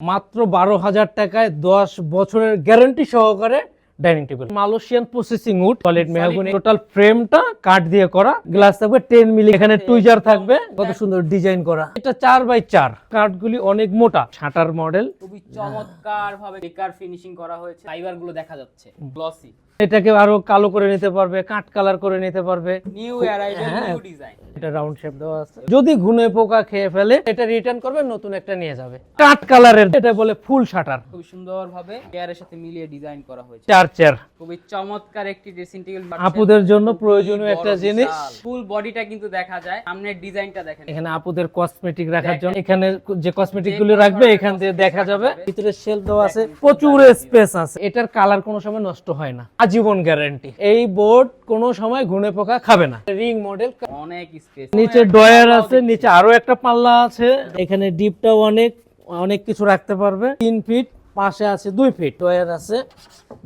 মাত্র বারো হাজার টাকায় দশ বছরের গ্যারান্টি সহকারে dining table Malaysian processing wood solid মেহগুনি টোটাল ফ্রেমটা কাঠ দিয়ে করা। গ্লাস থাকবে টেন মিলি এখানে টুইজার থাকবে। কত সুন্দর ডিজাইন করা। এটা চার বাই চার। কাঠগুলি অনেক মোটা। ছাটার মডেল খুবই চমৎকার ভাবে বেকার ফিনিশিং করা হয়েছে। ফাইবারগুলো দেখা যাচ্ছে। গ্লসি এটাকে আরও কালো করে নিতে পারবে কাঠ কালার করে নিতে পারবে। নিউ অ্যারাইভেল হ্যাঁ। নিউ ডিজাইন এটা রাউন্ড শেপ দেওয়া আছে। যদি ঘুনে পোকা খেয়ে ফেলে এটা রিটার্ন করবে নতুন একটা নিয়ে যাবে। কাঠ কালারের এটা বলে ফুল শাটার। খুব সুন্দর ভাবে চেয়ারের সাথে মিলিয়ে ডিজাইন করা হয়েছে। চার চেয়ার খুবই চমৎকার একটি ড্রেসিং টেবিল আপুদের জন্য প্রয়োজনীয় একটা জিনিস। ফুল বডিটা কিন্তু দেখা যায়। সামনের ডিজাইনটা দেখেন। এখানে আপুদের কসমেটিক রাখার জন্য এখানে যে কসমেটিকগুলো রাখবে এখান দিয়ে দেখা যাবে। ভিতরে শেলফ দেওয়া আছে প্রচুর স্পেস আছে। এটার কালার কোনো সময় নষ্ট হয় না। আজীবন গ্যারান্টি এই বোর্ড কোনো সময় ঘুনে পোকা খাবে না। রিং মডেল অনেক স্পেস নিচে ডয়ার আছে নিচে আরও একটা পাল্লা আছে। এখানে ডিপটাও অনেক অনেক কিছু রাখতে পারবে। তিন ফিট পাশে আছে দুই ফিট আছে।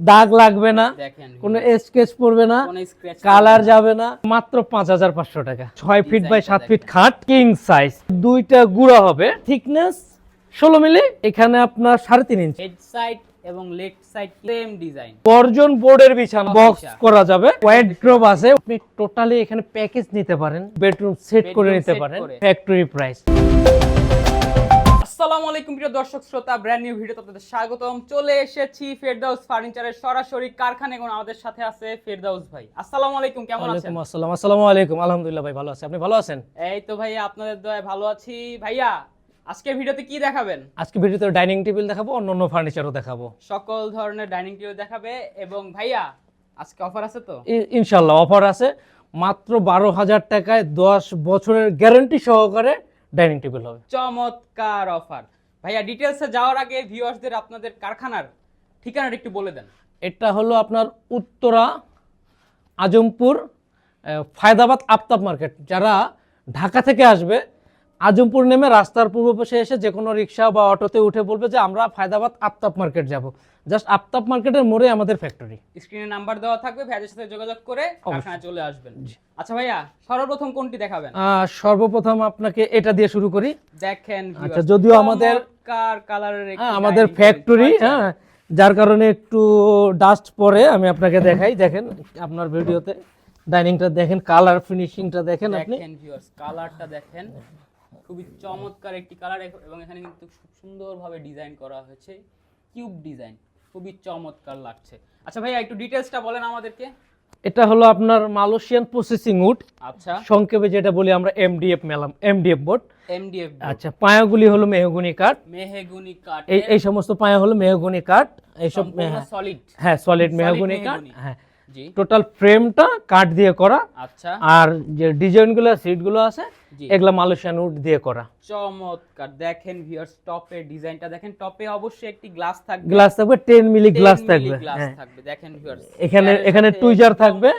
দাগ লাগবে না। কোনো স্কেচ পড়বে না। কালার যাবে না। মাত্র পাঁচ হাজার পাঁচশো টাকা। ছয় ফিট বাই সাত ফিট খাট কিং সাইজ দুইটা গুঁড়া হবে। থিকনেস ষোলো মিলি এখানে আপনার সাড়ে তিন ইঞ্চি সাইড এবং লেগ সাইড সেম ডিজাইন বর্জন বোর্ডের বিছানা বক্স করা যাবে। ওয়াইড ড্রপ আছে। আপনি টোটালি এখানে প্যাকেজ নিতে পারেন। বেডরুম সেট করে নিতে পারেন। ফ্যাক্টরি প্রাইস আসসালামু আলাইকুম প্রিয় দর্শক শ্রোতা ব্র্যান্ড নিউ ভিডিওতে আপনাদের স্বাগতম। চলে এসেছি ফেরদাউস ফার্নিচারের সরাসরি কারখানা এবং আমাদের সাথে আছে ফেরদাউস ভাই। আসসালামু আলাইকুম কেমন আছেন? ওয়ালাইকুম আসসালাম। আসসালামু আলাইকুম। আলহামদুলিল্লাহ ভাই ভালো আছি। আপনি ভালো আছেন? এই তো ভাইয়া আপনাদের দয়ায় ভালো আছি। ভাইয়া আজকে ভিডিওতে কি দেখাবেন? আজকে ভিডিওতে ডাইনিং টেবিল দেখাবো অন্য অন্য ফার্নিচারও দেখাবো। সকল ধরনের ডাইনিং টেবিল দেখাবে এবং ভাইয়া আজকে অফার আছে তো? ইনশাল্লাহ অফার আছে। মাত্র বারো হাজার টাকায় দশ বছরের গ্যারান্টি সহকারে ডাইনিং টেবিল হবে। চমৎকার অফার ভাইয়া ডিটেলসে যাওয়ার আগে ভিউয়ার্সদের আপনাদের কারখানার ঠিকানাটা একটু বলে দেন। এটা হলো আপনার উত্তরা আজমপুর ফায়দাবাদ আফতাব মার্কেট। যারা ঢাকা থেকে আসবে আজমপুর নেমে রাস্তার পূর্ব পাশে এসে যে কোনো রিক্সা বা অটোতে উঠে বলবে যে আমরা ফায়দাবাদ আফতাব মার্কেট যাব। জাস্ট আফতাব মার্কেটের মোড়ে আমাদের ফ্যাক্টরি স্ক্রিনে নাম্বার দেওয়া থাকবে ভাইয়াদের সাথে যোগাযোগ করে কারখানায় চলে আসবেন। আচ্ছা ভাইয়া সর্বপ্রথম কোনটি দেখাবেন? সর্বপ্রথম আপনাকে এটা দিয়ে শুরু করি। দেখেন আচ্ছা, যদিও আমাদের- কার কালারের হ্যাঁ আমাদের ফ্যাক্টরি হ্যাঁ যার কারণে একটু ডাস্ট পরে আমি আপনাকে দেখাই। দেখেন আপনার ভিডিওতে ডাইনিংটা দেখেন কালার ফিনিশিংটা দেখেন আপনি। দেখেন ভিউয়ার্স কালারটা দেখেন। খুবই চমৎকার একটি কালার এবং এখানে কিন্তু খুব সুন্দরভাবে ডিজাইন করা হয়েছে কিউব ডিজাইন খুবই চমৎকার লাগছে। আচ্ছা ভাইয়া একটু ডিটেলসটা বলেন আমাদেরকে। এটা হলো আপনার মালয়েশিয়ান প্রসেসিং উড আচ্ছা। সংক্ষেপে যেটা বলি আমরা MDF melamine MDF board MDF আচ্ছা পায়াগুলি হলো মেহগুনি কাঠ। মেহেগুনি কাঠ। এই এই সমস্ত পায়া হলো মেহগুনি কাঠ। এইসব হ্যাঁ, সলিড হ্যাঁ সলিড মেহগুনি কাঠ। হ্যাঁ। টোটাল ফ্রেমটা কাঠ দিয়ে করা। আচ্ছা। আর যে ডিজাইনগুলো সিটগুলো আছে জি। এগুলা মালয়েশিয়ান উড দিয়ে করা। চমৎকার। দেখেন ভিউয়ার্স টপের ডিজাইনটা দেখেন টপে অবশ্যই একটি গ্লাস থাকবে। গ্লাস থাকবে টেন মিলি গ্লাস থাকবে গ্লাস হ্যাঁ। থাকবে। দেখেন ভিউয়ার্স এখানে এখানে টুইজার থাকবে।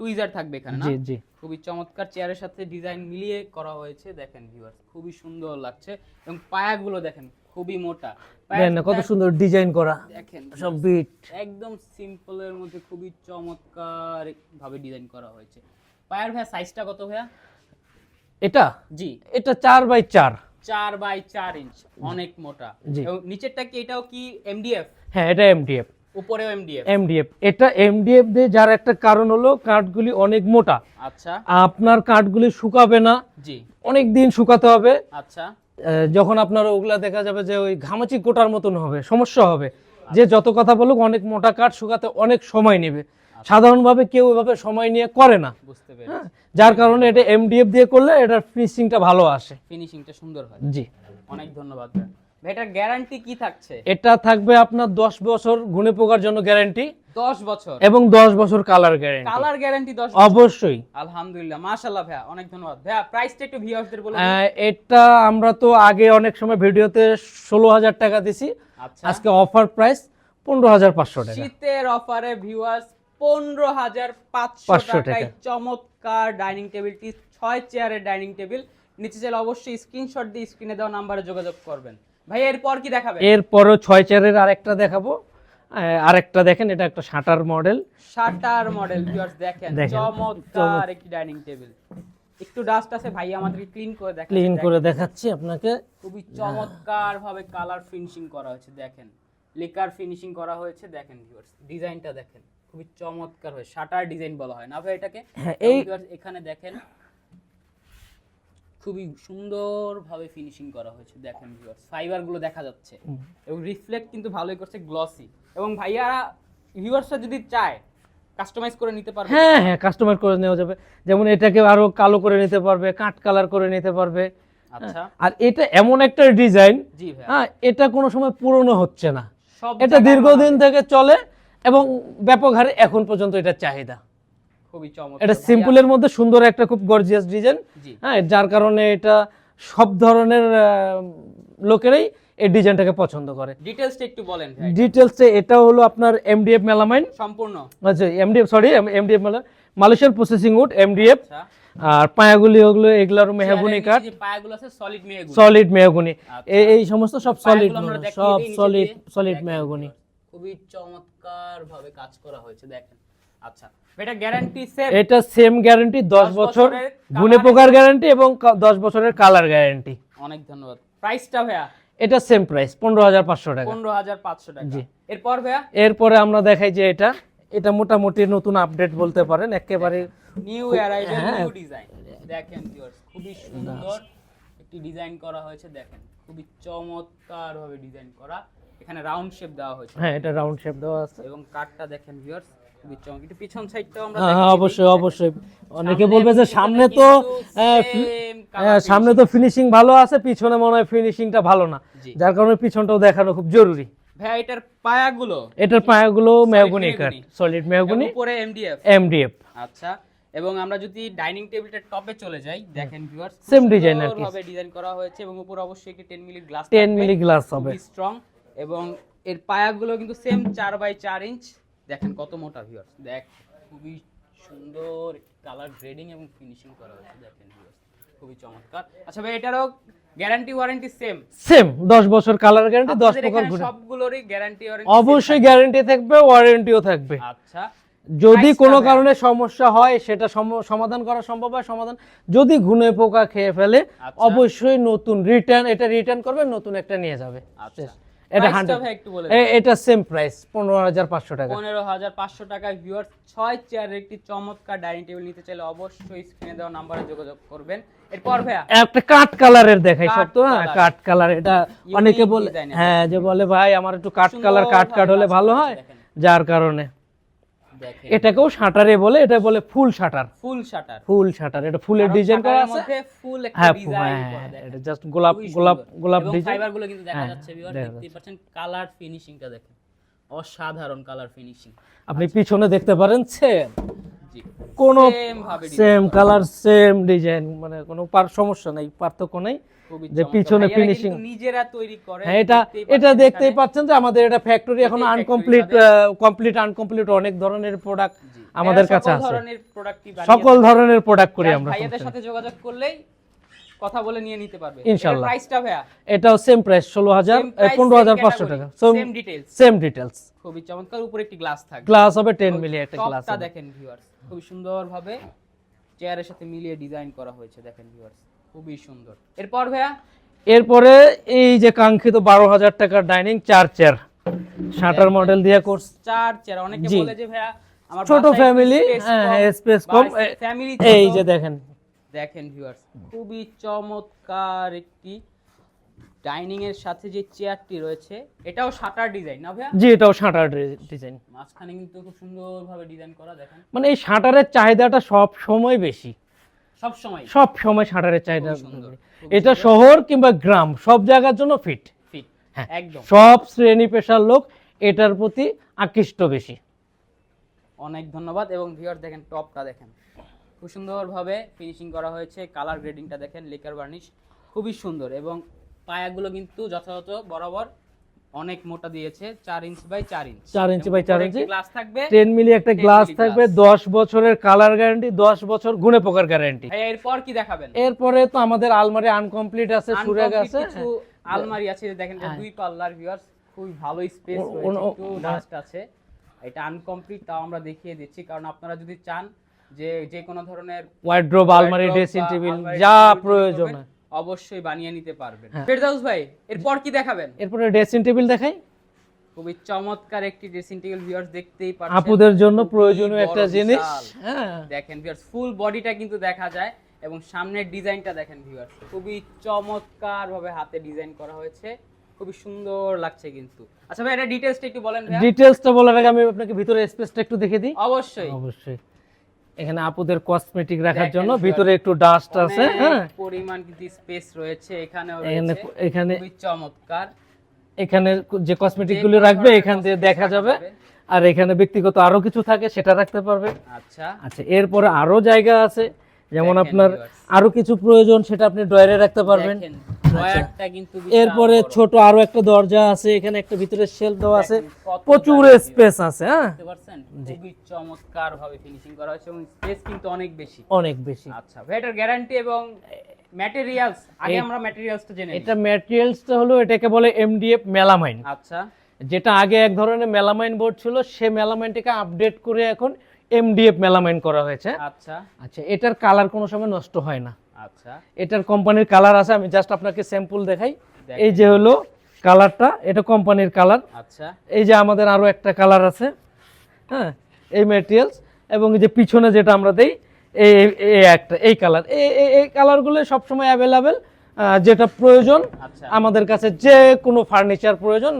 টুইজার থাকবে এখানে না? জি জি। খুবই চমৎকার। চেয়ারের সাথে ডিজাইন মিলিয়ে করা হয়েছে দেখেন ভিউয়ার্স খুবই সুন্দর লাগছে। এবং পায়াগুলো দেখেন খুবই মোটা। দেখেন কত সুন্দর ডিজাইন করা। দেখেন সব বিট একদম সিম্পলের মধ্যে খুবই চমৎকার ভাবে ডিজাইন করা হয়েছে। পায়ার ভাইয়া সাইজটা কত ভাইয়া? এটা? জি। এটা চার বাই চার। চার বাই চার ইঞ্চ অনেক মোটা। এবং নিচেরটা কি এটাও কি এমডিএফ হ্যাঁ এটা এমডিএফ উপরেও এমডিএফ এমডিএফ এটা এমডিএফ দিয়ে যার একটা কারণ হলো কাঠগুলি অনেক মোটা। আচ্ছা। আপনার কাঠগুলি শুকাবে না। জি। অনেক দিন শুকাতে হবে। আচ্ছা। যখন আপনার ওগুলা দেখা যাবে যে ওই ঘামাচি কোটার মতন হবে সমস্যা হবে। যে যত কথা বলুক অনেক মোটা কাঠ শুকাতে অনেক সময় নেবে। সাধারণভাবে কেউ এভাবে সময় নিয়ে করে না। হ্যাঁ, যার কারণে এটা এমডিএফ দিয়ে করলে এটার ফিনিশিংটা ভালো আসে। ফিনিশিংটা সুন্দর হয়। জি। অনেক ধন্যবাদ। এটার গ্যারান্টি কি থাকছে? এটা থাকবে আপনার দশ বছর গুণে পোকার জন্য গ্যারান্টি দশ বছর। এবং দশ বছর কালার গ্যারান্টি কালার গ্যারান্টি দশ অবশ্যই। আলহামদুলিল্লাহ মাশাআল্লাহ ভাইয়া অনেক ধন্যবাদ। ভাইয়া প্রাইসটা একটু ভিউয়ার্সদের বলে এটা আমরা তো আগে অনেক সময় ভিডিওতে ষোলো হাজার টাকা দিছি। আচ্ছা। আজকে অফার প্রাইস পনেরো হাজার পাঁচশো টাকা। শীতের অফারে ভিউয়ার্স পনেরো হাজার পাঁচশো টাকায় চমৎকার ডাইনিং টেবিলটি ছয় চেয়ারের ডাইনিং টেবিল নিচে চাইলে অবশ্যই স্ক্রিনশট দিয়ে স্ক্রিনে দেওয়া নাম্বারে যোগাযোগ করবেন। ভাই এরপর কি দেখাবেন? এরপরও ছয় চারের আরেকটা দেখাবো। আরেকটা দেখেন এটা একটা shutter model. Shutter model viewers দেখেন চমৎকার একটি ডাইনিং টেবিল একটু ডাস্ট আছে ভাই আমাদেরকে ক্লিন করে দেখেন। ক্লিন করে দেখাচ্ছি আপনাকে। খুবই চমৎকার ভাবে কালার ফিনিশিং করা হয়েছে দেখেন। লেকার ফিনিশিং করা হয়েছে দেখেন ভিউয়ার্স ডিজাইনটা দেখেন। খুবই চমৎকার হয় শাটার ডিজাইন বলা হয় না ভাই এটাকে? হ্যাঁ, এই- এখানে দেখেন খুবই সুন্দরভাবে ফিনিশিং করা হয়েছে দেখেন ভিউয়ার্স ফাইবারগুলো দেখা যাচ্ছে। এবং রিফ্লেক্ট কিন্তু ভালোই করছে গ্লসি এবং ভাইয়া ভিউয়ার্সরা যদি চায় কাস্টমাইজ করে নিতে পারবে। হ্যাঁ হ্যাঁ কাস্টমার করে নেওয়া যাবে। যেমন এটাকে আরও কালো করে নিতে পারবে কাঠ কালার করে নিতে পারবে। আচ্ছা। আর এটা এমন একটা ডিজাইন হ্যাঁ এটা কোনো সময় পুরনো হচ্ছে না। এটা দীর্ঘদিন থেকে চলে এবং ব্যাপক হারে এখন পর্যন্ত এটা চাহিদা। খুবই চমৎকার। এটা সিম্পলের মধ্যে সুন্দর একটা খুব গর্জিয়াস ডিজাইন হ্যাঁ যার কারণে এটা সব ধরনের লোকেরাই এই ডিজাইনটাকে পছন্দ করে। একটু বলেন এটা হলো আপনার এমডিএফ মেলামাইন সম্পূর্ণ। আচ্ছা MDF sorry MDF melamine Malaysian processing wood MDF আর পায়াগুলি ওগুলো এগুলোর মেহগুনি কাঠ। পায়াগুলো আছে সলিড মেহগুনি। সলিড মেহগুনি। আচ্ছা। এই এই সমস্ত সব সলিড সব সলিড সলিড মেহগুনি। খুবই চমৎকার ভাবে কাজ করা হয়েছে দেখেন। আচ্ছা এটা গ্যারান্টি সেম এটা সেম গ্যারান্টি দশ বছর বছরের গুনে পোকার গ্যারান্টি এবং কা- দশ বছরের কালার গ্যারান্টি অনেক ধন্যবাদ। প্রাইসটা ভাইয়া? এটা সেম প্রাইস পনেরো হাজার পাঁচশো টাকা। পনেরো হাজার পাঁচশো টাকা। জি। এরপর ভাইয়া? এরপরে আমরা দেখাই যে এটা এটা মোটামুটি নতুন আপডেট বলতে পারেন একেবারে নিউ অ্যারাইভেল। নিউ ডিজাইন দেখেন ভিউয়ার্স খুবই সুন্দর একটি ডিজাইন করা হয়েছে দেখেন। খুবই চমৎকার ভাবে ডিজাইন করা। এখানে রাউন্ড শেপ দেওয়া হয়েছে। হ্যাঁ এটা রাউন্ড শেপ দেওয়া আছে। এবং কাঠটা দেখেন ভিউয়ার্স একটু পিছন সাইডটাও আমরা হ্যাঁ হ্যাঁ। অবশ্যই অবশ্যই। অনেকে বলবে যে সামনে তো সামনে তো ফিনিশিং ভালো আছে পিছনে মনে হয় ফিনিশিংটা ভালো না। যার কারণে পিছনটাও দেখানো খুব জরুরি। ভাইয়া এটার পায়াগুলো? এটার পায়াগুলো মেহগুনি কাঠ। সলিড মেহগুনি উপরে এমডিএফ এমডিএফ আচ্ছা এবং আমরা যদি ডাইনিং টেবিলটার টপে চলে যাই দেখেন ভিউয়ার্স Same design আর কি। ভাবে ডিজাইন করা হয়েছে এবং উপরে অবশ্যই একটি 10 milli glass ten milli glass হবে। স্ট্রং এবং এর পায়াগুলো কিন্তু সেম 4 বাই 4 ইঞ্চ দেখেন কত মোটা ভিউয়ার্স দেখ খুবই সুন্দর কালার গ্রেডিং এবং ফিনিশিং করা হয়েছে দেখেন ভিউয়ার্স খুবই চমৎকার। আচ্ছা ভাই এটারও গ্যারান্টি ওয়ারেন্টি সেম সেম দশ বছর কালার গ্যারান্টি দশ প্রকার ঘুরে সবগুলোরই গ্যারান্টি ওয়ারেন্টি অবশ্যই গ্যারান্টি থাকবে ওয়ারেন্টিও থাকবে। আচ্ছা। যদি কোনো কারণে সমস্যা হয় সেটা সম- সমাধান করা সম্ভব হয় সমাধান যদি ঘুনে পোকা খেয়ে ফেলে আচ্ছা। অবশ্যই নতুন রিটার্ন এটা রিটার্ন করবে নতুন একটা নিয়ে যাবে। আচ্ছা। এটা এটা সেম প্রাইস পনেরো হাজার পাঁচশো টাকা। পনেরো হাজার পাঁচশো টাকায় ভিউয়ার ছয় চেয়ারের একটি চমৎকার ডাইনিং টেবিল নিতে চাইলে অবশ্যই স্ক্রিনে দেওয়া নাম্বারে যোগাযোগ করবেন। এরপর ভাইয়া? একটা কাঠ কালারের দেখাই সব তো হ্যাঁ কাট কালার এটা অনেকে বলে হ্যাঁ যে বলে ভাই আমার একটু কাঠ কালার কাঠ কাঠ হলে ভালো হয়? যার কারণে। এটাকেও শাটারে বলে এটা বলে full shutter. Full shutter. Full shutter এটা ফুলের ডিজাইন করা আছে। মধ্যে ফুল একটা হ্যাঁ ডিজাইন হ্যাঁ, করা হ্যাঁ, এটা জাস্ট গোলাপ গোলাপ গোলাপ ডিজাইন ফাইবারগুলো কিন্তু দেখা হ্যাঁ, যাচ্ছে ভিউয়ার দেখা দেখতেই পাচ্ছেন কালার ফিনিশিংটা দেখেন। অসাধারণ কালার ফিনিশিং আপনি পিছনে দেখতে পারেন সেম কোনো সেম ভাবে সেম কালার সেম ডিজাইন মানে কোনো পার সমস্যা নাই পার্থক্য নাই। যে। পিছনে। কিন্তু নিজেরা তৈরি করে হ্যাঁ এটা এটা দেখতেই পাচ্ছেন যে আমাদের এটা ফ্যাক্টরি এখন আনকমপ্লিট কমপ্লিট আনকমপ্লিট অনেক ধরনের প্রোডাক্ট আমাদের কাছে আছে। সকল ধরনের প্রোডাক্ট করি আমরা ভাইয়াদের সাথে যোগাযোগ করলেই কথা বলে নিয়ে নিতে পারবে। ইনশাআল্লাহ। প্রাইসটা ভাইয়া? এটাও সেম প্রাইস ষোলো হাজার Same price, পনেরো same হাজার পাঁচশো category, টাকা। Same details। সেম ডিটেলস খুবই চমৎকার উপরে একটি গ্লাস থাকবে। গ্লাস হবে টেন মিলি একটা গ্লাস টপটা দেখেন ভিউয়ার্স খুবই সুন্দরভাবে চেয়ারের সাথে মিলিয়ে ডিজাইন করা হয়েছে দেখেন ভিউয়ার্স খুবই সুন্দর। এরপর ভাইয়া? এরপরে এই যে কাঙ্ক্ষিত বারো হাজার টাকার ডাইনিং চার চেয়ার। শাটার মডেল দিয়ে কোর্স। চার চেয়ার অনেকে। বলে যে ভাইয়া আমার ছোট ফ্যামিলি হ্যাঁ হ্যাঁ স্পেস কম। ফ্যামিলি এই যে দেখেন। দেখেন ভিউয়ার্স খুবই চমৎকার একটি ডাইনিং এর সাথে যে চেয়ারটি রয়েছে এটাও শাটার ডিজাইন না ভাইয়া? জি এটাও শাটার ডিজাইন। মাঝখানে কিন্তু খুব সুন্দরভাবে ডিজাইন করা দেখেন। মানে এই শাটারের চাহিদাটা সব সময় বেশি। সব সময়। সব সময় শাটারের চাহিদা। এটা শহর কিংবা গ্রাম সব জায়গার জন্য ফিট ফিট হ্যাঁ। একদম। সব শ্রেণি পেশার লোক এটার প্রতি আকৃষ্ট বেশি। অনেক ধন্যবাদ। এবং ভিউয়ার দেখেন টপটা দেখেন। খুব সুন্দরভাবে ফিনিশিং করা হয়েছে কালার গ্রেডিংটা দেখেন লেকার বার্নিশ খুবই সুন্দর। এবং পায়াগুলো কিন্তু যথাযথ বরাবর অনেক মোটা দিয়েছে চার ইঞ্চ বাই চার ইঞ্চ চার ইঞ্চি by চার ইঞ্চি। গ্লাস থাকবে টেন মিলি একটা গ্লাস থাকবে glass। দশ বছরের কালার গ্যারান্টি দশ বছর গুণে পোকার গ্যারান্টি এরপর কি দেখাবেন? এরপরে তো আমাদের আলমারি আনকমপ্লিট আছে সুরাগ Uncomplete আছে। কিছু আলমারি আছে দেখেন এটা দুই পাল্লার ভিউয়ার্স খুবই ভালো স্পেস রয়েছে একটু ডাস্ট আছে। এটা আনকমপ্লিট তাও আমরা দেখিয়ে দিচ্ছি কারণ আপনারা যদি চান যে যে কোনো ধরনের ওয়ার্ড্রোব আলমারি ড্রেসিং টেবিল যা প্রয়োজন হয়। অবশ্যই বানিয়ে নিতে পারবেন। হ্যাঁ। ফেরদাউস ভাই এরপর কি দেখাবেন? এরপরে ড্রেসিং টেবিল দেখাই। খুবই চমৎকার একটি ড্রেসিং টেবিল ভিউয়ার্স দেখতেই পাচ্ছেন। আপুদের জন্য প্রয়োজনীয় একটা জিনিস। হ্যাঁ। দেখেন ভিউয়ার্স ফুল বডিটা কিন্তু দেখা যায় এবং সামনের ডিজাইনটা দেখেন ভিউয়ার্স খুবই চমৎকার ভাবে হাতে ডিজাইন করা হয়েছে। খুবই সুন্দর লাগছে কিন্তু। আচ্ছা ভাই এটা ডিটেইলসটা একটু বলেন ভাই ডিটেলসটা বলার আগে আমি আপনাকে ভিতরে স্পেসটা একটু দেখে দিই। অবশ্যই। অবশ্যই। এখানে আপুদের কসমেটিক রাখার জন্য ভিতরে একটু ডাস্ট আছে হ্যাঁ। পরিমাণ কিন্তু স্পেস রয়েছে এখানেও এখানে এখানে চমৎকার। এখানে যে কসমেটিকগুলো রাখবে এখান দিয়ে দেখা যাবে। আর এখানে ব্যক্তিগত আরও কিছু থাকে সেটা রাখতে পারবে। আচ্ছা। আচ্ছা এরপরে আরও জায়গা আছে। যেমন আপনার আরও কিছু প্রয়োজন সেটা আপনি ড্রয়ারে রাখতে পারবেন। এরপরে ছোট আরও একটা দরজা আছে এখানে একটা ভিতরে শেলফ দেওয়া আছে। প্রচুর স্পেস আছে হ্যাঁ? খুবই চমৎকার ভাবে ফিনিশিং করা হয়েছে এবং স্পেস কিন্তু অনেক বেশি। অনেক বেশি। আচ্ছা ভাই এটার গ্যারান্টি এবং ম্যাটেরিয়ালস আগে আমরা ম্যাটেরিয়ালসটা জেনে নিই। এটা ম্যাটেরিয়ালসটা হলো এটাকে বলে এমডিএফ মেলামাইন আচ্ছা। যেটা আগে এক ধরনের মেলামাইন বোর্ড ছিল সে মেলামাইনটাকে আপডেট করে এখন এমডিএফ মেলামাইন করা হয়েছে। আচ্ছা। আচ্ছা এটার কালার কোনো সময় নষ্ট হয় না। আচ্ছা। এটার কোম্পানির কালার আছে আমি জাস্ট আপনাকে স্যাম্পল দেখাই। এই যে হলো কালারটা এটা কোম্পানির কালার আচ্ছা। এই যে আমাদের আরও একটা কালার আছে হ্যাঁ এই ম্যাটেরিয়ালস এবং এই যে পিছনে যেটা আমরা দেই এই একটা এই কালার এই এই- এই কালারগুলো সবসময় অ্যাভেলেবেল যেটা প্রয়োজন আচ্ছা। আমাদের কাছে যে কোনো ফার্নিচার প্রয়োজন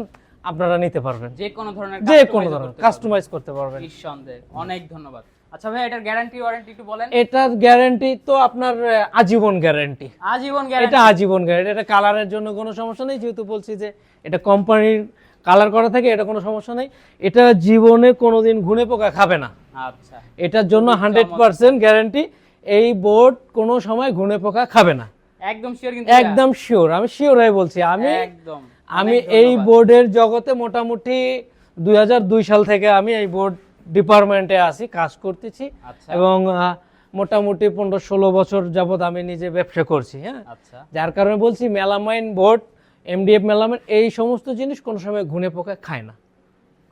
আপনারা নিতে পারবেন। যে কোনো ধরনের যে কোনো ধরনের কাস্টমাইজ করতে পারবেন। নিঃসন্দেহে। অনেক ধন্যবাদ। আচ্ছা ভাই এটার গ্যারান্টি ওয়ারেন্টি একটু বলেন। এটার গ্যারান্টি তো আপনার আজীবন গ্যারান্টি আজীবন গ্যারান্টি এটা আজীবন গ্যারান্টি এটা কালারের জন্য কোনো সমস্যা নেই। যেহেতু বলছি যে এটা কোম্পানির কালার করা থাকে এটা কোনো সমস্যা নেই। এটা জীবনে কোনোদিন ঘুনে পোকা খাবে না। আচ্ছা। এটার জন্য হান্ড্রেড। পার্সেন্ট গ্যারান্টি এই বোর্ড কোনো সময় ঘুনে পোকা খাবে না। একদম শিওর কিন্তু একদম শিওর আমি শিওর হয়ে বলছি। আমি একদম। আমি এই বোর্ডের জগতে মোটামুটি দুই হাজার দুই সাল থেকে আমি এই বোর্ড ডিপার্টমেন্টে আছি কাজ করতেছি। আচ্ছা। এবং মোটামুটি পনেরো ষোলো বছর যাবৎ আমি নিজে ব্যবসা করছি হ্যাঁ? আচ্ছা। যার কারণে বলছি মেলামাইন বোর্ড এমডিএফ মেলামাইন এই সমস্ত জিনিস কোনো সময় ঘুনে পোকা খায় না।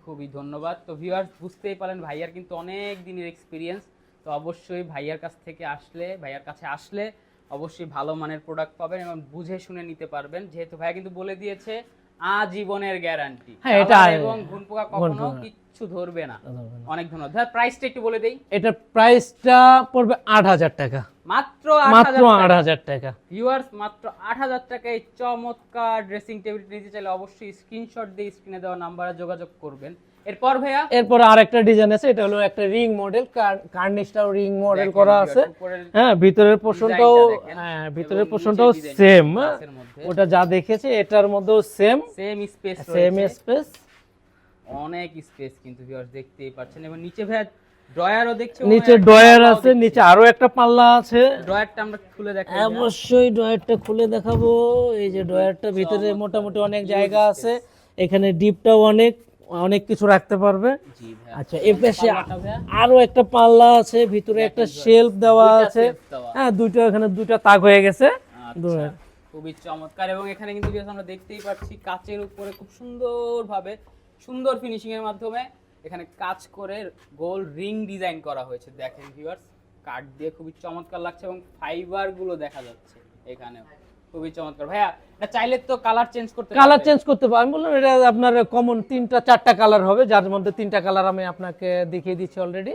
খুবই ধন্যবাদ। তো ভিউয়ার্স বুঝতেই পারেন ভাইয়ার কিন্তু অনেক দিনের এক্সপিরিয়েন্স তো অবশ্যই ভাইয়ার কাছ থেকে আসলে ভাইয়ার কাছে আসলে অবশ্যই ভালো মানের প্রোডাক্ট পাবেন এবং বুঝে শুনে নিতে পারবেন। যেহেতু ভাইয়া কিন্তু বলে দিয়েছে আজীবনের গ্যারান্টি হ্যাঁ, এটা- এবং ঘুন পোকা কখনো। কিচ্ছু ধরবে না। অনেক ধন্যবাদ। ভাই প্রাইসটা একটু বলে দেই। এটা প্রাইসটা পড়বে আট হাজার টাকা। মাত্র মাত্র আট আট হাজার টাকা। ভিউয়ার্স মাত্র আট হাজার টাকায় চমৎকার ড্রেসিং টেবিল নিতে চাইলে অবশ্যই স্ক্রিনশট দিয়ে স্ক্রিনে দেওয়া নাম্বারে যোগাযোগ করবেন। এরপর ভাইয়া? এরপরে আর একটা ডিজাইন আছে এটা হলো একটা রিং মডেল কার্নিশটাও রিং মডেল করা আছে। হ্যাঁ ভিতরের পোর্শনটাও হ্যাঁ ভিতরের পোর্শনটাও সেম ওটা যা দেখেছি এটার মধ্যেও same same space same space অনেক স্পেস কিন্তু ভিউয়ার্স দেখতেই পাচ্ছেন। এবং নিচে ভাইয়া ড্রয়ারও দেখছি নিচে ড্রয়ার আছে নিচে আরও একটা পাল্লা আছে। ড্রয়ারটা আমরা খুলে দেখাই অবশ্যই ড্রয়ারটা খুলে দেখাবো। এই যে ড্রয়ারটা ভিতরে মোটামুটি অনেক জায়গা আছে। এখানে ডিপটাও অনেক। অনেক কিছু রাখতে পারবে। আচ্ছা এই পাশে আরও একটা পাল্লা আছে ভিতরে একটা শেলফ দেওয়া আছে। হ্যাঁ দুইটা এখানে দুইটা তাক হয়ে গেছে। আচ্ছা, খুবই চমৎকার। এবং এখানে কিন্তু আমরা দেখতেই পাচ্ছি কাচের উপরে খুব সুন্দরভাবে সুন্দর ফিনিশিং এর মাধ্যমে এখানে কাজ করে গোল রিং ডিজাইন করা হয়েছে। দেখেন ভিউয়ার্স কাঠ দিয়ে খুবই চমৎকার লাগছে এবং ফাইবারগুলো দেখা যাচ্ছে এখানে খুবই চমৎকার। ভাইয়া এটা চাইলে তো কালার চেঞ্জ করতে কালার চেঞ্জ করতে পারব আমি বললাম এটা আপনার কমন তিনটা চারটা কালার হবে যার মধ্যে তিনটা কালার আমি আপনাকে দেখিয়ে দিচ্ছি অলরেডি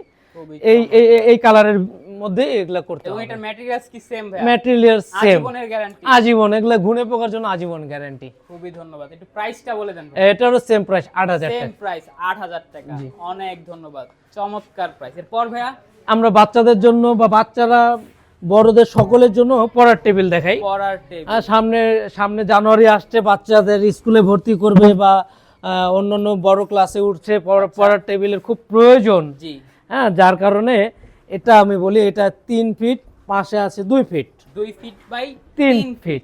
এই এই- এই- কালারের মধ্যে এগুলা করতে হবে। এটার ম্যাটেরিয়ালস কি সেম ভাইয়া? ম্যাটেরিয়াল সেম আজীবনের গ্যারান্টি আজীবন এগুলা ঘুনে পোকার জন্য আজীবন গ্যারান্টি খুবই ধন্যবাদ। একটু প্রাইসটা বলে দেন এটারও সেম প্রাইস আট হাজার সেম প্রাইস আট হাজার টাকা। অনেক ধন্যবাদ। চমৎকার প্রাইস এরপর ভাইয়া? আমরা বাচ্চাদের জন্য বা বাচ্চারা বড়দের সকলের জন্য পড়ার টেবিল দেখাই। পড়ার টেবিল। সামনে সামনে জানুয়ারি আসছে বাচ্চাদের স্কুলে ভর্তি করবে বা অন্যান্য বড় ক্লাসে উঠছে পড়ার টেবিলের খুব প্রয়োজন। হ্যাঁ যার কারণে এটা আমি বলি এটা তিন ফিট পাশে আছে দুই ফিট। দুই ফিট বাই তিন ফিট।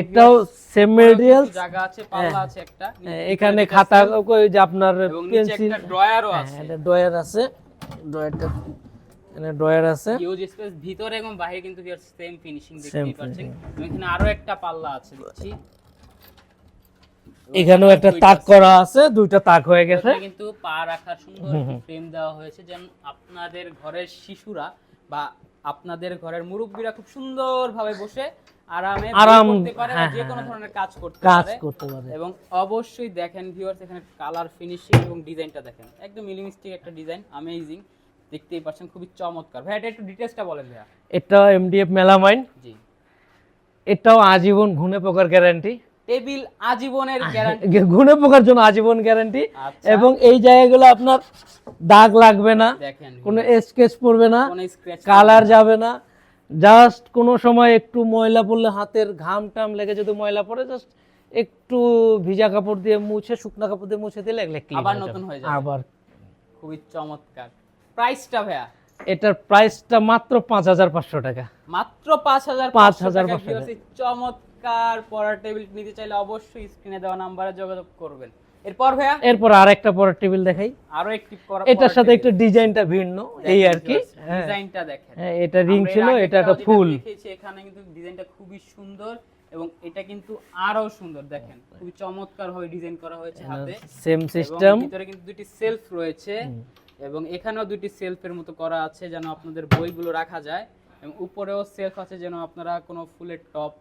এটাও সেম মেটেরিয়াল জায়গা আছে পাল্লা আছে একটা এখানে খাতা ওই যে আপনার পেন্সিল। একটা ড্রয়ারও আছে। ড্রয়ার আছে। ড্রয়ারটা এখানে ড্রয়ার আছে। ইউজ স্পেস ভিতরে এবং বাইরে কিন্তু সেম ফিনিশিং Same পাচ্ছেন। এবং এখানে আরও একটা পাল্লা আছে দেখছি। এখানেও একটা তাক করা আছে দুইটা তাক হয়ে গেছে। কিন্তু পা রাখার সুন্দর ফ্রেম দেওয়া হয়েছে। যেন আপনাদের ঘরের শিশুরা বা আপনাদের ঘরের মুরব্বীরা খুব সুন্দরভাবে বসে আরামে আরাম, করতে পারে হ্যাঁ, যে কোনো হ্যাঁ। ধরনের কাজ করতে কাজ করতে পারে। এবং অবশ্যই দেখেন ভিউয়ার্স এখানে কালার ফিনিশিং এবং ডিজাইনটা দেখেন। একদম মিলিমিস্টিক একটা ডিজাইন অ্যামেজিং দেখতেই পাচ্ছেন খুবই চমৎকার। ভাই এটা একটু ডিটেলসটা বলেন ভাইয়া। এটা এমডিএফ মেলামাইন জি। এটাও আজীবন ঘুনে পোকার গ্যারান্টি টেবিল আজীবনের গ্যারান্টি ঘুনে পোকার জন্য আজীবন গ্যারান্টি আচ্ছা। এবং এই জায়গাগুলো আপনার দাগ লাগবে না। কোনো স্কেচ পড়বে না। কোনো স্ক্র্যাচ কালার যাবে না। জাস্ট কোনো সময় একটু ময়লা পড়লে হাতের ঘাম টাম লেগে যদি ময়লা পড়ে জাস্ট একটু ভিজা কাপড় দিয়ে মুছে শুকনো কাপড় দিয়ে মুছে দিলে আবার নতুন হয়ে যাবে। আবার খুবই চমৎকার। প্রাইসটা ভাইয়া? এটার প্রাইসটা মাত্র পাঁচ হাজার পাঁচশো টাকা। মাত্র পাঁচ হাজার 5,500 টাকা। চমৎকার পড়ার টেবিল নিতে চাইলে অবশ্যই স্ক্রিনে দেওয়া নাম্বারে যোগাযোগ করবেন। এরপর ভাইয়া? এরপর পরের টেবিল দেখাই। আরও একটি এটার সাথে একটু ডিজাইনটা ভিন্ন এই আর কি। হ্যাঁ। ডিজাইনটা দেখেন। হ্যাঁ, এটা রিং ছিল এটা একটা ফুল। এখানে কিন্তু ডিজাইনটা খুবই সুন্দর এবং এটা কিন্তু আরও সুন্দর দেখেন। খুবই চমৎকার ভাবে ডিজাইন করা হয়েছে হাতে। সেম সিস্টেম ভিতরে কিন্তু দুটি সেলফ রয়েছে। এবং এখানেও দুটি সেলফের মতো করা আছে যেন আপনাদের বইগুলো রাখা যায় এবং উপরেও সেলফ আছে যেন আপনারা কোনো ফুলের টপ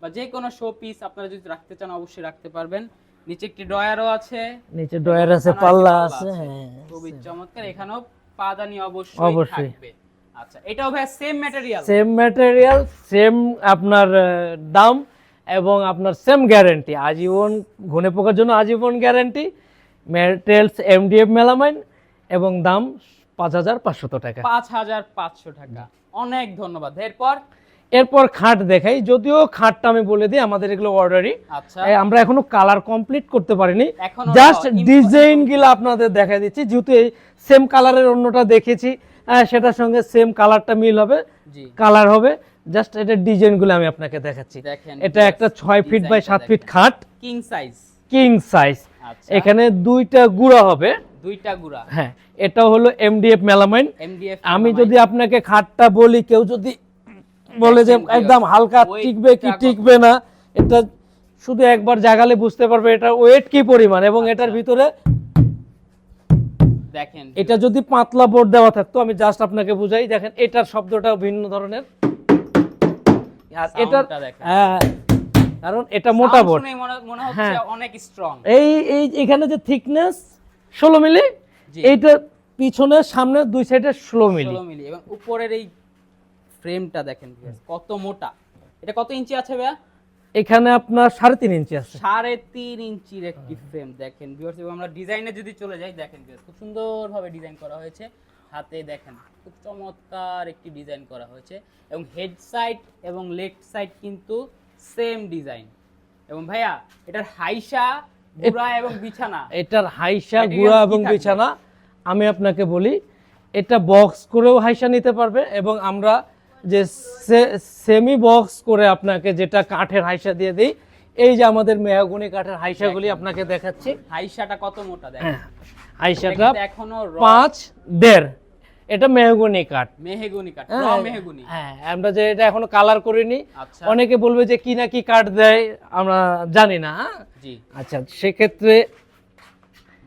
বা যে কোনো শো পিস আপনারা যদি রাখতে চান অবশ্যই রাখতে পারবেন। নিচে একটি ড্রয়ারও আছে। নিচে ডয়ার আছে পাল্লা আছে। হ্যাঁ খুবই চমৎকার। এখানেও পাদানি অবশ্যই অবশ্যই। থাকবে। আচ্ছা এটাও ভাই same material same material same আপনার দাম এবং আপনার সেম গ্যারেন্টি আজীবন ঘুনে পোকার জন্য আজীবন গ্যারেন্টি ম্যাটেরিয়ালস এমডিএফ মেলামাইন এবং দাম পাঁচ হাজার পাঁচশত টাকা। পাঁচ হাজার পাঁচশো টাকা। অনেক ধন্যবাদ। এরপর? এরপর খাট দেখাই। যদিও খাটটা আমি বলে দিই আমাদের এগুলো অর্ডারই আচ্ছা। আমরা এখনও কালার কমপ্লিট করতে পারিনি। জাস্ট ডিজাইনগুলো আপনাদের দেখা দিচ্ছি। যেহেতু এই সেম কালারের অন্যটা দেখেছি সেটার সঙ্গে সেম কালারটা মিল হবে কালার হবে। জাস্ট এটা ডিজাইনগুলো আমি আপনাকে দেখাচ্ছি। এটা একটা ছয় ফিট বাই সাত ফিট খাট। কিং সাইজ কিং সাইজ এখানে দুইটা গুঁড়া হবে। দুইটা গুড়া। হ্যাঁ এটা হলো এমডিএফ মেলামাইন এমডিএফ আমি যদি আপনাকে খাটটা বলি কেউ যদি বলে যে একদম হালকা টিকবে কি টিকবে না এটা শুধু একবার জাগালে বুঝতে পারবে এটা ওয়েট কি পরিমাণ এবং এটার আচ্ছা। ভিতরে দেখেন। এটা যদি পাতলা বোর্ড দেওয়া থাকতো আমি জাস্ট আপনাকে বুঝাই দেখেন এটার শব্দটা ভিন্ন ধরনের। এটার হ্যাঁ কারণ এটা মোটা বোর্ড মনে মনে হচ্ছে হ্যাঁ। অনেক স্ট্রং এই এই এখানে যে থিকনেস ষোলো মিলি? জি। এইটা পিছনে সামনে দুই সাইডে ষোলো মিলি। মিলি। এবং উপরের এই ফ্রেমটা দেখেন কত মোটা। এটা কত ইঞ্চি আছে ভাইয়া? এখানে আপনার সাড়ে তিন ইঞ্চি আছে। সাড়ে তিন ইঞ্চির একটি ফ্রেম দেখেন ভিউয়ার্স এবং আমরা ডিজাইনে যদি চলে যাই দেখেন viewers, খুব সুন্দরভাবে ডিজাইন করা হয়েছে। হাতে দেখেন খুব চমৎকার একটি ডিজাইন করা হয়েছে। এবং হেড সাইড এবং লেগ সাইড কিন্তু সেম ডিজাইন এবং ভাইয়া এটার হাইসা গুড়া এবং বিছানা। এটার হাইসা গুঁড়া এবং বিছানা আমি আপনাকে বলি এটা বক্স করেও হাইসা নিতে পারবে এবং আমরা যে সেমি বক্স করে আপনাকে যেটা কাঠের হাইসা দিয়ে দিই এই যে আমাদের মেয়াগুনি কাঠের হাইসাগুলি আপনাকে দেখাচ্ছি। হাইসাটা কত মোটা দেখেন। হাইসাটা এখনও পাঁচ দেড়। এটা মেহগুনি কাঠ। মেহেগুনি কাঠ হ্যাঁ, মেহেগুনি? হ্যাঁ আমরা যে এটা এখনও কালার করিনি আচ্ছা। অনেকে বলবে যে কি না কি কাঠ দেয় আমরা জানি না হ্যাঁ? জি। আচ্ছা সেক্ষেত্রে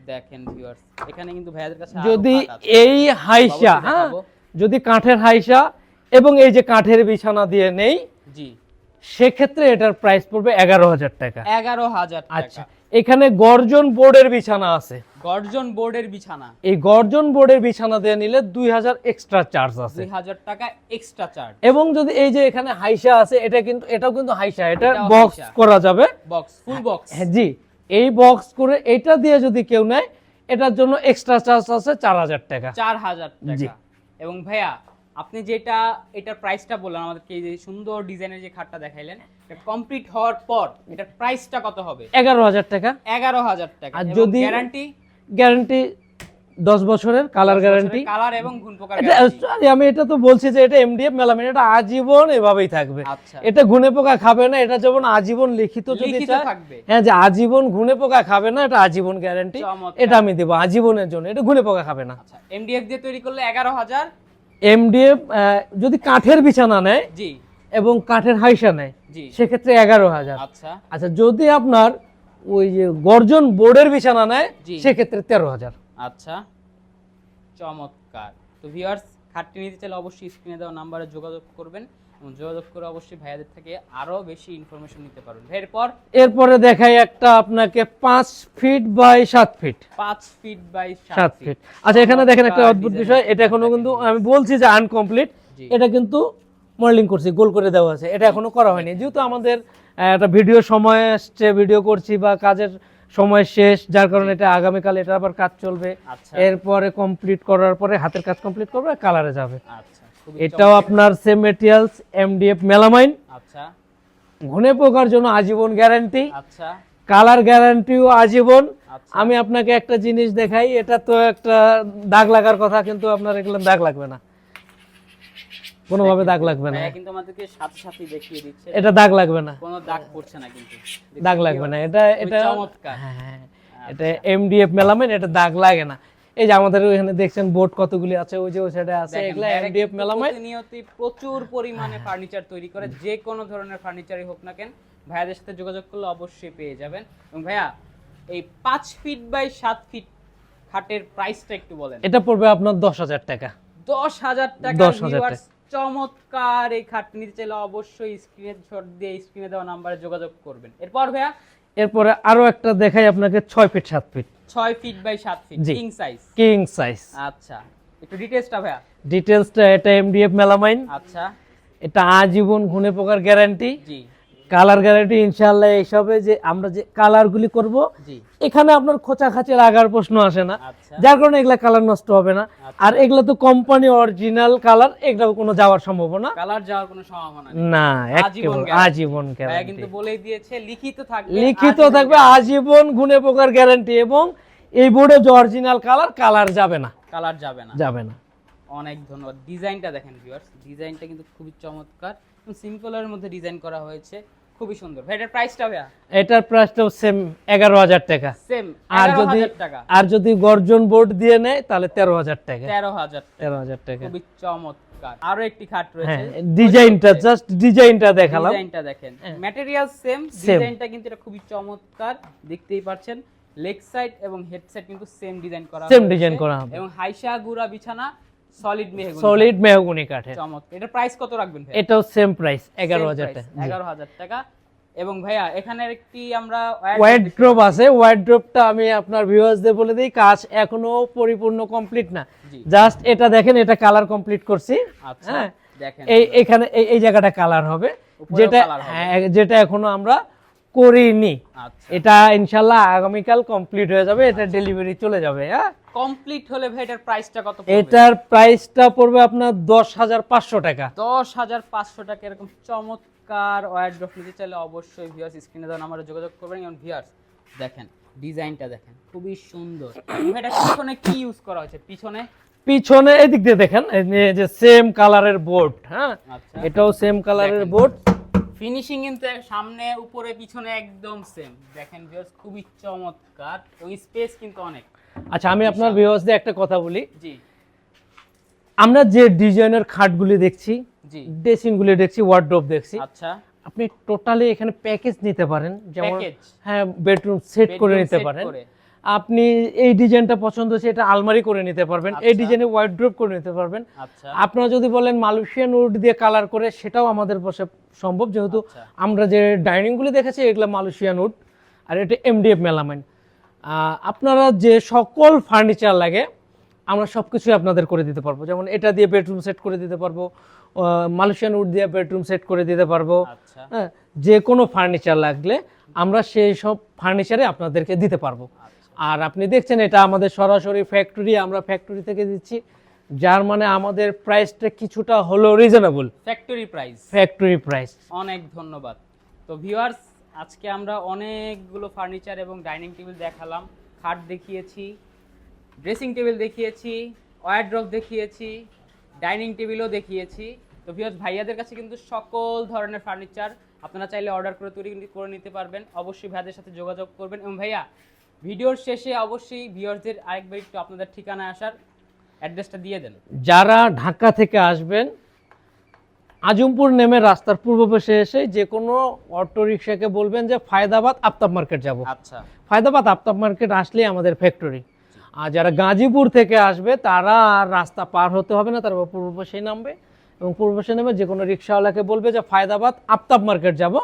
দেখেন ভিউয়ার্স এখানে কিন্তু ভাইয়াদের কাছে যদি এই হাইসা হ্যাঁ? যদি কাঠের হাইসা এবং এই যে কাঠের বিছানা দিয়ে নেই জি। সেক্ষেত্রে এটার প্রাইস পড়বে এগারো হাজার টাকা। এগারো হাজার আচ্ছা এখানে গর্জন বোর্ডের বিছানা আছে। গর্জন বোর্ডের বিছানা। এই গর্জন বোর্ডের বিছানা দিয়ে নিলে দুই হাজার এক্সট্রা চার্জ আছে। দুই হাজার টাকা এক্সট্রা চার্জ এবং যদি এই যে এখানে হাইসা আছে এটা কিন্তু এটাও কিন্তু হাইসা এটা বক্স করা যাবে। বক্স ফুল বক্স হ্যাঁ জি এই বক্স করে এটা দিয়ে যদি কেউ নেয় এটার জন্য এক্সট্রা চার্জ আছে চার হাজার টাকা। চার হাজার। টাকা। এবং ভাইয়া আপনি যেটা এটার প্রাইসটা বললেন আমাদেরকে এই যে সুন্দর ডিজাইনের যে খাটটা দেখাইলেন এটা কমপ্লিট হওয়ার পর এটার প্রাইসটা কত হবে? এগারো হাজার টাকা। এগারো হাজার টাকা। আর যদি- গ্যারান্টি গ্যারান্টি দশ বছরের কালার গ্যারান্টি কালার এবং ঘুন পোকার আমি এটা তো বলছি যে এটা এমডিএফ মেলামিন এটা আজীবন এভাবেই থাকবে। আচ্ছা। এটা ঘুনে পোকা খাবে না এটা যেমন আজীবন লিখিত যদি থাকবে। হ্যাঁ যে আজীবন ঘুনে পোকা খাবে না এটা আজীবন গ্যারান্টি এটা আমি দেবো আজীবনের জন্য এটা ঘুনে পোকা খাবে না। আচ্ছা এমডিএফ দিয়ে তৈরি করলে এগারো হাজার এমডিএফ যদি কাঠের বিছানা নেয় জি। এবং কাঠের হাইসা নেয় জি। সেক্ষেত্রে এগারো হাজার। আচ্ছা। আচ্ছা যদি আপনার ওই যে গর্জন বোর্ডের বিছানা নেয় জি। সেক্ষেত্রে তেরো হাজার। আচ্ছা। চমৎকার। তো ভিউয়ার্স খাটটি নিতে চাইলে অবশ্যই স্ক্রিনে দেওয়া নাম্বারে যোগাযোগ করবেন। যোগাযোগ করে অবশ্যই ভাইয়াদের থেকে আরও বেশি ইনফরমেশন নিতে পারবেন। এরপর? এরপরে দেখাই একটা আপনাকে পাঁচ feet by feet feet by feet আচ্ছা এখানে দেখেন একটা অদ্ভুত বিষয় এটা এখনও কিন্তু আমি বলছি যে আনকমপ্লিট এটা কিন্তু মডেলিং করছি গোল করে দেওয়া আছে। এটা এখনও করা হয়নি। যেহেতু আমাদের একটা ভিডিও সময় আসছে ভিডিও করছি বা কাজের সময় শেষ যার কারণে এটা আগামীকাল এটা আবার কাজ চলবে। আচ্ছা। এরপরে কমপ্লিট করার পরে হাতের কাজ কমপ্লিট করবে কালারে যাবে। আচ্ছা। এটাও আপনার সেম মেটেরিয়ালস এমডিএফ মেলামাইন আচ্ছা। ঘুনে পোকার জন্য আজীবন গ্যারান্টি আচ্ছা। কালার গ্যারান্টিও আজীবন। আচ্ছা। আমি আপনাকে একটা জিনিস দেখাই এটা তো একটা দাগ লাগার কথা কিন্তু আপনার এগুলো দাগ লাগবে না। কোনোভাবে দাগ লাগবে না। কিন্তু আমাদেরকে সাথে সাথে দেখিয়ে দিচ্ছে। এটা দাগ লাগবে না। কোনো দাগ পড়ছে না কিন্তু। দাগ লাগবে না। এটা এটা চমৎকার। হ্যাঁ এটা এমডিএফ মেলামেন এটা দাগ লাগে না। এই যে আমাদের ওখানে দেখছেন বোর্ড কতগুলি আছে ওই যে ওই সাইডে আছে এগুলো এমডিএফ মেলামাইন প্রতিনিয়তই প্রচুর পরিমাণে ফার্নিচার তৈরি করে যে কোনো ধরনের ফার্নিচারই হোক না কেন ভাইয়াদের সাথে যোগাযোগ করলে অবশ্যই পেয়ে যাবেন। এবং ভাইয়া এই পাঁচ ফিট বাই সাত ফিট খাটের প্রাইসটা একটু বলেন। এটা পড়বে আপনার দশ হাজার টাকা। দশ হাজার টাকা 10,000 viewers, চমৎকার এই খাট নিতে চাইলে অবশ্যই স্ক্রিনে শট দিয়ে স্ক্রিনে দেওয়া নাম্বারে যোগাযোগ করবেন। এরপর ভাইয়া? এরপরে আরও একটা দেখাই আপনাকে ছয় ফিট সাত ফিট ছয় feet by 7 feet. King size king size আচ্ছা একটু ডিটেইলসটা ভাইয়া। ডিটেইলসটা এটা এমডিএফ মেলামাইন আচ্ছা। এটা আজীবন ঘুনে পোকার গ্যারান্টি জি। কালার গ্যারান্টি ইনশাআল্লাহ এইসবে যে আমরা যে কালারগুলি করব এখানে আপনার খোঁচা খাঁচি লাগার প্রশ্ন আসে না। আচ্ছা। যার কারণে এগুলা কালার নষ্ট হবে না। আর এগুলা তো কোম্পানি অরিজিনাল কালার এগুলা কোনো যাওয়ার সম্ভাবনা কালার যাওয়ার কোনো সম্ভাবনা না আজীবন গ্যারান্টি কিন্তু বলেই দিয়েছে লিখিত থাকবে লিখিত থাকবে আজীবন গুণে পোকার গ্যারান্টি এবং এই বোর্ডে যে অরিজিনাল কালার কালার যাবে না। কালার যাবে না। যাবে না। অনেক ধন্যবাদ। ডিজাইনটা দেখেন ভিউয়ার্স ডিজাইনটা কিন্তু খুবই চমৎকার। সিম্পলের মধ্যে ডিজাইন করা হয়েছে। খুবই সুন্দর। এটার প্রাইসটা ভাইয়া? এটার প্রাইসটাও সেম এগারো হাজার টাকা। সেম আর যদি আর যদি গর্জন বোর্ড দিয়ে নেয় তাহলে তেরো হাজার টাকা। তেরো হাজার তেরো হাজার টাকা। খুবই চমৎকার। আরও একটি খাট রয়েছে। হ্যাঁ ডিজাইনটা জাস্ট ডিজাইনটা দেখালাম। ডিজাইনটা দেখেন। ম্যাটেরিয়াল সেম ডিজাইনটা কিন্তু এটা খুবই চমৎকার। দেখতেই পাচ্ছেন। লেগ সাইড এবং হেড সাইড কিন্তু সেম ডিজাইন করা হয়েছে। design করা হবে। এবং হাইসা গুড়া বিছানা সলিড মেহগুনি সলিড মেহগুনি কাঠের চমৎকার। এটা প্রাইস কত রাখবেন ভাই এটাও সেম প্রাইস এগারো হাজার টাকা। এগারো হাজার টাকা। এবং ভাইয়া এখানে একটি আমরা ওয়াইড্রোপ আছে ওয়াইড্রোপটা আমি আপনার ভিউয়ার্সদের বলে দিই কাজ এখনও পরিপূর্ণ কমপ্লিট না। জাস্ট এটা দেখেন এটা কালার কমপ্লিট করছি। আচ্ছা হ্যাঁ। দেখেন। এই এখানে এই- এই জায়গাটা কালার হবে। যেটা হ্যাঁ যেটা এখনও আমরা করিনি। আচ্ছা। এটা ইনশাল্লাহ আগামীকাল কমপ্লিট হয়ে যাবে এটা ডেলিভারি চলে যাবে হ্যাঁ? কমপ্লিট হলে ভাই এটার প্রাইসটা কত পড়বে? এটার প্রাইসটা পড়বে আপনার দশ হাজার পাঁচশো টাকা। দশ হাজার পাঁচশো টাকা এরকম চমৎকার ওয়ারড্রপ নিতে চাইলে অবশ্যই ভিউয়ার্স স্ক্রিনে দেওয়া নাম্বারে যোগাযোগ করবেন। এবং ভিউয়ার্স দেখেন ডিজাইনটা দেখেন খুবই সুন্দর। এটা পিছনে কি ইউজ করা হয়েছে? পিছনে? পিছনে এদিক দিয়ে দেখেন এই যে সেম কালারের বোর্ড হ্যাঁ? আচ্ছা। এটাও সেম কালারের। বোর্ড ফিনিশিং কিন্তু সামনে উপরে পিছনে একদম সেম দেখেন ভিউয়ার্স খুবই চমৎকার। এবং স্পেস কিন্তু অনেক। আচ্ছা আমি আপনার ভিউয়ার্সদের একটা কথা বলি। জি। আমরা যে ডিজাইনের খাটগুলি দেখছি জি। ড্রেসিংগুলি দেখছি ওয়ার্ড্রোপ দেখছি আচ্ছা। আপনি টোটালি এখানে প্যাকেজ নিতে পারেন। যেমন হ্যাঁ বেডরুম সেট করে Bedroom নিতে set পারেন। করে। আপনি এই ডিজাইনটা পছন্দ হচ্ছে এটা আলমারি করে নিতে পারবেন। এই আচ্ছা। ডিজাইনে ওয়ার্ড্রোপ করে নিতে পারবেন। আচ্ছা। আপনারা যদি বলেন মালয়েশিয়ান উড দিয়ে কালার করে সেটাও আমাদের পাশে সম্ভব। যেহেতু আচ্ছা। আমরা যে ডাইনিংগুলি দেখেছি এগুলো মালয়েশিয়ান উড আর এটা এমডিএফ মেলামাইন আপনারা যে সকল ফার্নিচার লাগে আমরা সব কিছুই আপনাদের করে দিতে পারব। যেমন এটা দিয়ে বেডরুম সেট করে দিতে পারব মালয়েশিয়ান উড দিয়ে বেডরুম সেট করে দিতে পারব। হ্যাঁ যে কোনো ফার্নিচার লাগলে আমরা সেই সব ফার্নিচারে আপনাদেরকে দিতে পারব। আর আপনি দেখছেন এটা আমাদের সরাসরি ফ্যাক্টরি আমরা ফ্যাক্টরি থেকে দিচ্ছি। যার মানে আমাদের প্রাইসটা কিছুটা হলো reasonable factory price factory price অনেক ধন্যবাদ। তো ভিউয়ার্স আজকে আমরা অনেকগুলো ফার্নিচার এবং ডাইনিং টেবিল দেখালাম। খাট দেখিয়েছি ড্রেসিং টেবিল দেখিয়েছি ওয়ারড্রপ দেখিয়েছি ডাইনিং টেবিলও দেখিয়েছি। তো ভিউয়ার্স ভাইয়াদের কাছে কিন্তু সকল ধরনের ফার্নিচার আপনারা চাইলে অর্ডার করে তৈরি করে নিতে পারবেন। অবশ্যই ভাইয়াদের সাথে যোগাযোগ করবেন। এবং ভাইয়া ভিডিওর শেষে অবশ্যই ভিউয়ার্সদের আরেকবার একটু আপনাদের ঠিকানায় আসার অ্যাড্রেসটা দিয়ে দেন। যারা ঢাকা থেকে আসবেন আজমপুর নেমে রাস্তার পূর্ব পাশে এসে যে কোনো অটো রিক্সাকে বলবেন যে ফায়দাবাদ আফতাব মার্কেট যাব। আচ্ছা। ফায়দাবাদ আফতাব মার্কেট আসলেই আমাদের ফ্যাক্টরি আর যারা গাজীপুর থেকে আসবে তারা আর রাস্তা পার হতে হবে না তারা পূর্ব পাশেই নামবে এবং পূর্ব পাশে নেমে যে কোনো রিক্সাওয়ালাকে বলবে যে ফায়দাবাদ আফতাব মার্কেট যাব।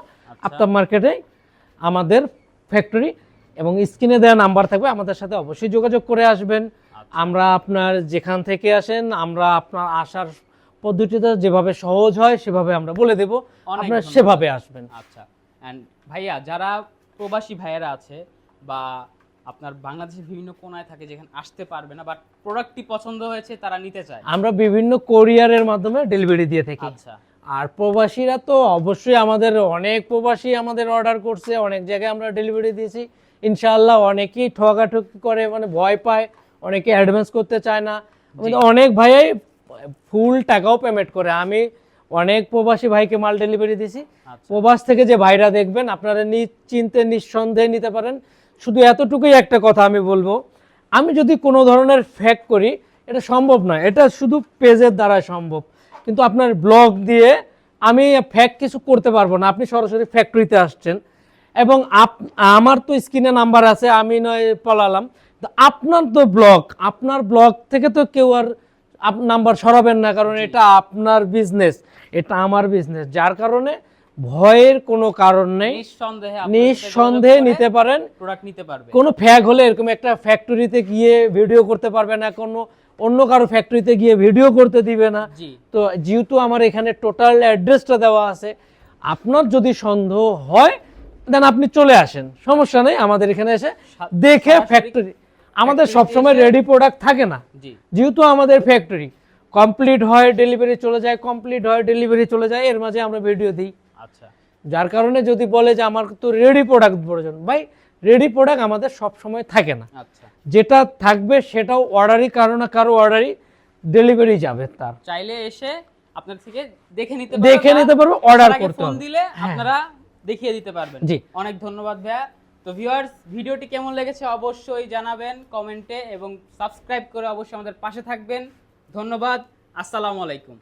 আফতাব মার্কেটে আমাদের ফ্যাক্টরি এবং স্ক্রিনে দেওয়া নাম্বার থাকবে আমাদের সাথে অবশ্যই যোগাযোগ করে আসবেন। আমরা আপনার যেখান থেকে আসেন আমরা আপনার আসার পদ্ধতিটা যেভাবে সহজ হয় সেভাবে আমরা বলে দেব। আপনারা সেভাবে আসবেন। আচ্ছা। অ্যান্ড ভাইয়া যারা প্রবাসী ভাইয়েরা আছে বা আপনার বাংলাদেশের বিভিন্ন কোনায় থাকে যেখানে আসতে পারবে না বাট প্রোডাক্টটি পছন্দ হয়েছে তারা নিতে চায়। আমরা বিভিন্ন কোরিয়ারের মাধ্যমে ডেলিভারি দিয়ে থাকি। আচ্ছা। আর প্রবাসীরা তো অবশ্যই আমাদের অনেক প্রবাসী আমাদের অর্ডার করছে অনেক জায়গায় আমরা ডেলিভারি দিয়েছি। ইনশাআল্লাহ অনেকেই ঠকাঠকি করে মানে ভয় পায় অনেকে অ্যাডভান্স করতে চায় না। অনেক ভাইয়াই ফুল টাকাও পেমেন্ট করে। আমি অনেক প্রবাসী ভাইকে মাল ডেলিভারি দিয়েছি। আচ্ছা। প্রবাস থেকে যে ভাইরা দেখবেন আপনারা নিশ্চিন্তে নিঃসন্দেহে নিতে পারেন। শুধু এতটুকুই একটা কথা আমি বলব। আমি যদি কোনো ধরনের ফ্যাক করি এটা সম্ভব নয়। এটা শুধু পেজের দ্বারা সম্ভব। কিন্তু আপনার ব্লগ দিয়ে আমি ফ্যাক কিছু করতে পারব না। আপনি সরাসরি ফ্যাক্টরিতে আসছেন। এবং আপ- আমার তো স্ক্রিনে নাম্বার আছে আমি নয় পলালাম। তো আপনার তো ব্লগ আপনার ব্লগ থেকে তো কেউ আর নাম্বার সরাবেন না কারণ এটা আপনার বিজনেস এটা আমার বিজনেস যার কারণে ভয়ের কোনো কারণ নেই। নিঃসন্দেহে নিতে পারেন। প্রোডাক্ট নিতে কোনো ফ্যাক হলে এরকম একটা ফ্যাক্টরিতে গিয়ে ভিডিও করতে পারবে না কোনো অন্য কারও ফ্যাক্টরিতে গিয়ে ভিডিও করতে দিবে না। তো যেহেতু আমার এখানে টোটাল অ্যাড্রেসটা দেওয়া আছে আপনার যদি সন্দেহ হয় দেন আপনি চলে আসেন। সমস্যা নেই আমাদের এখানে এসে দেখে ফ্যাক্টরি আমাদের সবসময় রেডি প্রোডাক্ট থাকে না। যেহেতু আমাদের ফ্যাক্টরি কমপ্লিট হয় ডেলিভারি চলে যায় কমপ্লিট হয় ডেলিভারি চলে যায় এর মাঝে আমরা ভিডিও দিই। আচ্ছা। যার কারণে যদি বলে যে আমার তো রেডি প্রোডাক্ট প্রয়োজন ভাই রেডি প্রোডাক্ট আমাদের সব সময় থাকে না। আচ্ছা। যেটা থাকবে সেটাও অর্ডারই কারও না কারও অর্ডারই ডেলিভারি যাবে তার। চাইলে এসে আপনার থেকে দেখে নিতে দেখে নিতে পারব অর্ডার করতে ফোন দিলে হ্যাঁ। আপনারা দেখিয়ে দিতে পারবেন। জি। অনেক ধন্যবাদ ভাইয়া। তো ভিউয়ার্স ভিডিওটি কেমন লেগেছে অবশ্যই জানাবেন কমেন্টে এবং সাবস্ক্রাইব করে অবশ্যই আমাদের পাশে থাকবেন। ধন্যবাদ। আসসালামু আলাইকুম।